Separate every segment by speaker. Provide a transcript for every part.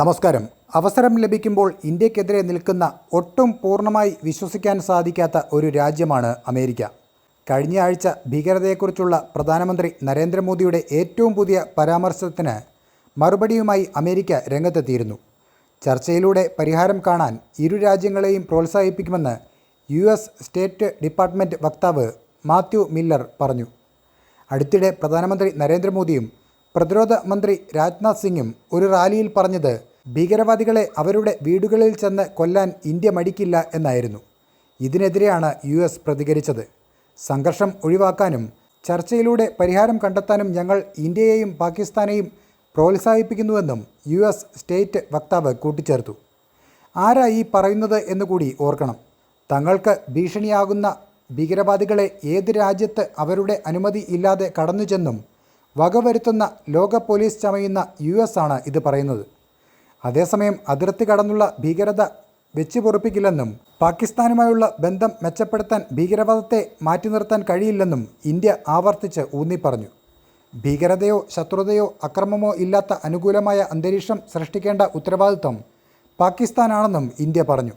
Speaker 1: നമസ്കാരം. അവസരം ലഭിക്കുമ്പോൾ ഇന്ത്യക്കെതിരെ നിൽക്കുന്ന ഒട്ടും പൂർണമായി വിശ്വസിക്കാൻ സാധിക്കാത്ത ഒരു രാജ്യമാണ് അമേരിക്ക. കഴിഞ്ഞ ആഴ്ച ഭീകരതയെക്കുറിച്ചുള്ള പ്രധാനമന്ത്രി നരേന്ദ്രമോദിയുടെ ഏറ്റവും പുതിയ പരാമർശത്തിന് മറുപടിയുമായി അമേരിക്ക രംഗത്തെത്തിയിരുന്നു. ചർച്ചയിലൂടെ പരിഹാരം കാണാൻ ഇരു രാജ്യങ്ങളെയും പ്രോത്സാഹിപ്പിക്കുമെന്ന് യു എസ് സ്റ്റേറ്റ് ഡിപ്പാർട്ട്മെന്റ് വക്താവ് മാത്യു മില്ലർ പറഞ്ഞു. അടുത്തിടെ പ്രധാനമന്ത്രി നരേന്ദ്രമോദിയും പ്രതിരോധ മന്ത്രി രാജ്നാഥ് സിംഗും ഒരു റാലിയിൽ പറഞ്ഞത് ഭീകരവാദികളെ അവരുടെ വീടുകളിൽ ചെന്ന് കൊല്ലാൻ ഇന്ത്യ മടിക്കില്ല എന്നായിരുന്നു. ഇതിനെതിരെയാണ് യു എസ് പ്രതികരിച്ചത്. സംഘർഷം ഒഴിവാക്കാനും ചർച്ചയിലൂടെ പരിഹാരം കണ്ടെത്താനും ഞങ്ങൾ ഇന്ത്യയെയും പാകിസ്ഥാനെയും പ്രോത്സാഹിപ്പിക്കുന്നുവെന്നും യു എസ് സ്റ്റേറ്റ് വക്താവ് കൂട്ടിച്ചേർത്തു. ആരാ ഈ പറയുന്നത് എന്നുകൂടി ഓർക്കണം. തങ്ങൾക്ക് ഭീഷണിയാകുന്ന ഭീകരവാദികളെ ഏത് രാജ്യത്ത് അവരുടെ അനുമതി ഇല്ലാതെ കടന്നു ചെന്നും വകവരുത്തുന്ന ലോക പോലീസ് ചമയുന്ന യു ആണ് ഇത് പറയുന്നത്. അതേസമയം അതിർത്തി കടന്നുള്ള ഭീകരത വെച്ചുപൊറുപ്പിക്കില്ലെന്നും പാകിസ്ഥാനുമായുള്ള ബന്ധം മെച്ചപ്പെടുത്താൻ ഭീകരവാദത്തെ മാറ്റി നിർത്താൻ കഴിയില്ലെന്നും ഇന്ത്യ ആവർത്തിച്ച് ഊന്നി പറഞ്ഞു ഭീകരതയോ ശത്രുതയോ അക്രമമോ ഇല്ലാത്ത അനുകൂലമായ അന്തരീക്ഷം സൃഷ്ടിക്കേണ്ട ഉത്തരവാദിത്വം പാകിസ്ഥാനാണെന്നും ഇന്ത്യ പറഞ്ഞു.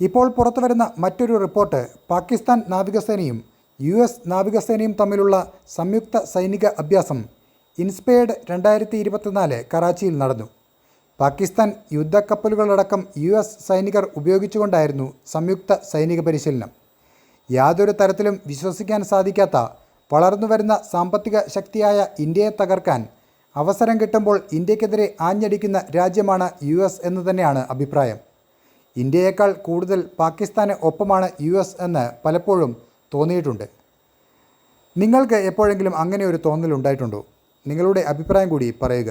Speaker 1: ഇപ്പോൾ പുറത്തുവരുന്ന മറ്റൊരു റിപ്പോർട്ട് പാകിസ്ഥാൻ നാവികസേനയും യു എസ് നാവികസേനയും തമ്മിലുള്ള സംയുക്ത സൈനിക അഭ്യാസം ഇൻസ്പയർഡ് രണ്ടായിരത്തി കറാച്ചിയിൽ നടന്നു. പാകിസ്ഥാൻ യുദ്ധക്കപ്പലുകളടക്കം യു എസ് സൈനികർ ഉപയോഗിച്ചുകൊണ്ടായിരുന്നു സംയുക്ത സൈനിക പരിശീലനം. യാതൊരു തരത്തിലും വിശ്വസിക്കാൻ സാധിക്കാത്ത വളർന്നുവരുന്ന സാമ്പത്തിക ശക്തിയായ ഇന്ത്യയെ തകർക്കാൻ അവസരം കിട്ടുമ്പോൾ ഇന്ത്യക്കെതിരെ ആഞ്ഞടിക്കുന്ന രാജ്യമാണ് യു എസ് എന്ന് തന്നെയാണ് അഭിപ്രായം. ഇന്ത്യയേക്കാൾ കൂടുതൽ പാകിസ്ഥാന് ഒപ്പമാണ് യു എസ് എന്ന് പലപ്പോഴും തോന്നിയിട്ടുണ്ട്. നിങ്ങൾക്ക് എപ്പോഴെങ്കിലും അങ്ങനെ ഒരു തോന്നലുണ്ടായിട്ടുണ്ടോ നിങ്ങളുടെ അഭിപ്രായം കൂടി പറയുക.